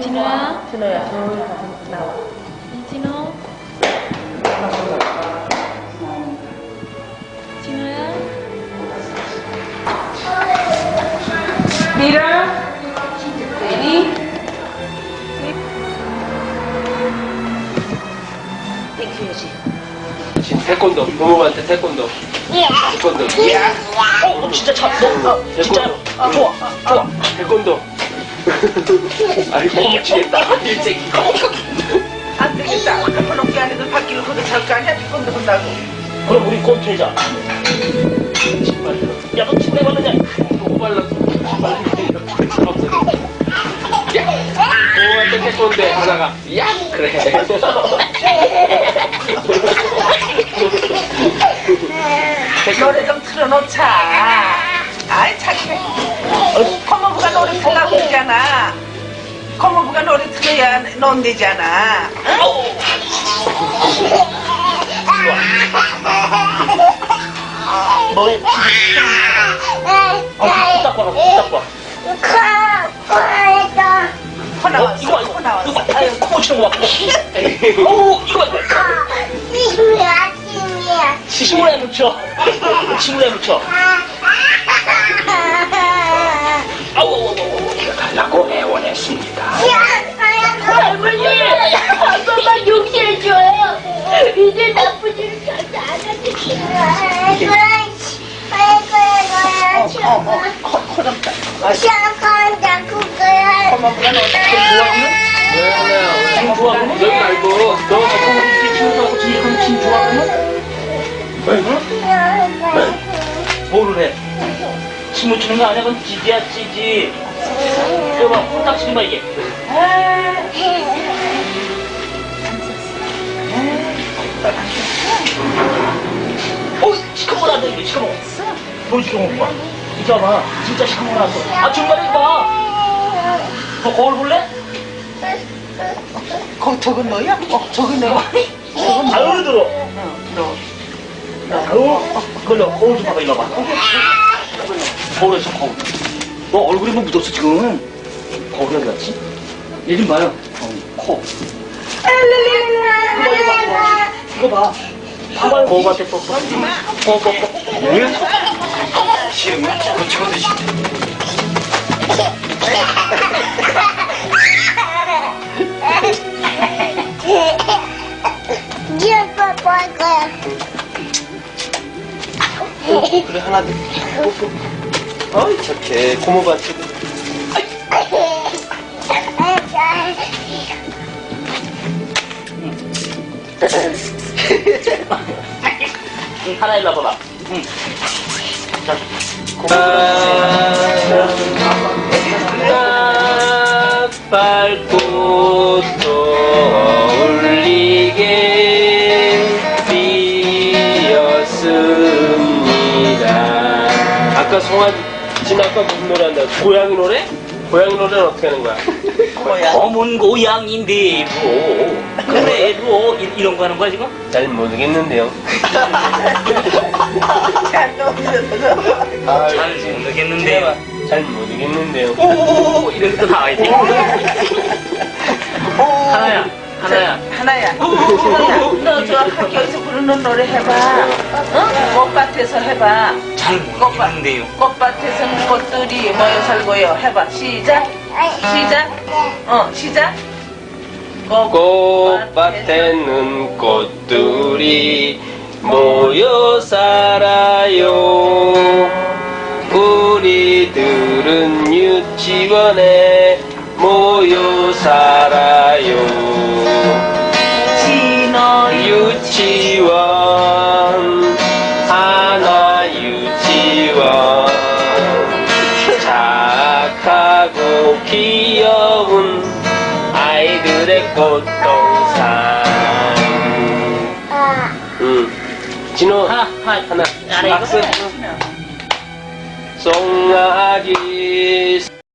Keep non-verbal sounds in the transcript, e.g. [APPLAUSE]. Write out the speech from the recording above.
진호야? 진호야, 나와. 진호? 진호야? Danny. 지금 태권도, 부모한테 태권도. 태권도. 야! 어, 진짜 참, 너, 어, 진짜, 아, 좋아, 아, 좋아. 태권도. 아이고, 미치겠다. 일찍. 안 되겠다. 그렇게 안 해도 바뀌는 것도 잘거 아니야? 태권도 한다고. 그럼 우리 꼼 틀자. 야, 너 침대 받느냐? 너무 빨랐어. 부모한테 태권도 하다가, 야! 그래. 노래 좀 틀어놓자. 아이, 착해. 커머부가 노래 틀라고 그러잖아. 커머부가 노래 틀어야 넌 되잖아. 너의 아, 딱 봐라, 딱 봐. 코 어, 나왔어. 이거 봐, 코 이거 봐. 나왔어. 이거 봐. 아유, 코 치는 거 봐. 어우, 이거 봐. 친구에 붙여. 친구에 붙여. 아우, 아우, 아우. 달라고 애원했습니다. 할머니, 한 번만 용서해줘요. 이제 나쁜 일을 다시 안 하겠어요. 어, 어, 어, 따. 아, 커머부가 노래 좋아하는? 왜, 왜, 친 좋아하면? 여기 말고, 너 뭐를 해? 침 묻히는 거 아니야? 그건 찌지야, 찌지. 이거 봐, 딱 치는 봐, 이게. 어, 시커먼 안돼 이게 시커먼. 뭘 시커먼 거야? 이거 봐, 진짜 시커먼 나왔어. 아, 중간에 봐. 너 거울 볼래? 거, 저건 너야? 어, 저건 내가. 저건 잘 너야? 너. 아유, 걸려. 거울 좀 봐봐, 이리 와봐. 거울에서 거울. 너 얼굴이 뭐 묻었어, 지금. 거울이 어디 갔지? 얘 좀 봐요. 어, 코. 이거 봐. 봐봐요. 거울한테 뻑뻑. 뻑뻑, 뻑뻑. 왜? 싫으면 찍어 드시 그래, 하나 더. 어이, 착해. 고모한테. 응, 하나 일로 와봐봐. 응. 자, 빨꽃도 아까 송아, 진 아까 무슨 노래 한다? 고양이 노래? 고양이 노래는 어떻게 하는 거야? [LAUGHS] 검은 고양인데로. 그래로 이- 이런 거 하는 거야, 지금? 잘 모르겠는데요. 잘. [LAUGHS] 아, 잘 모르겠는데요. 잘 모르겠는데요. 오, 이런 것도 나와야지. 하나야, 하나야. 하나야. 너저 학교에서 부르는 노래 해봐. 어? 꽃밭에서 해봐. 잘 모르겠는데요. 꽃밭에서는 꽃들이 모여 살고요. 해봐. 시작. 시작. 어, 시작. 꽃밭에는 꽃들이 모여 살 귀여운 아이들의 꽃동산 응 진호 하나, 하나, 하나 알아, 이거? 박수. 송아지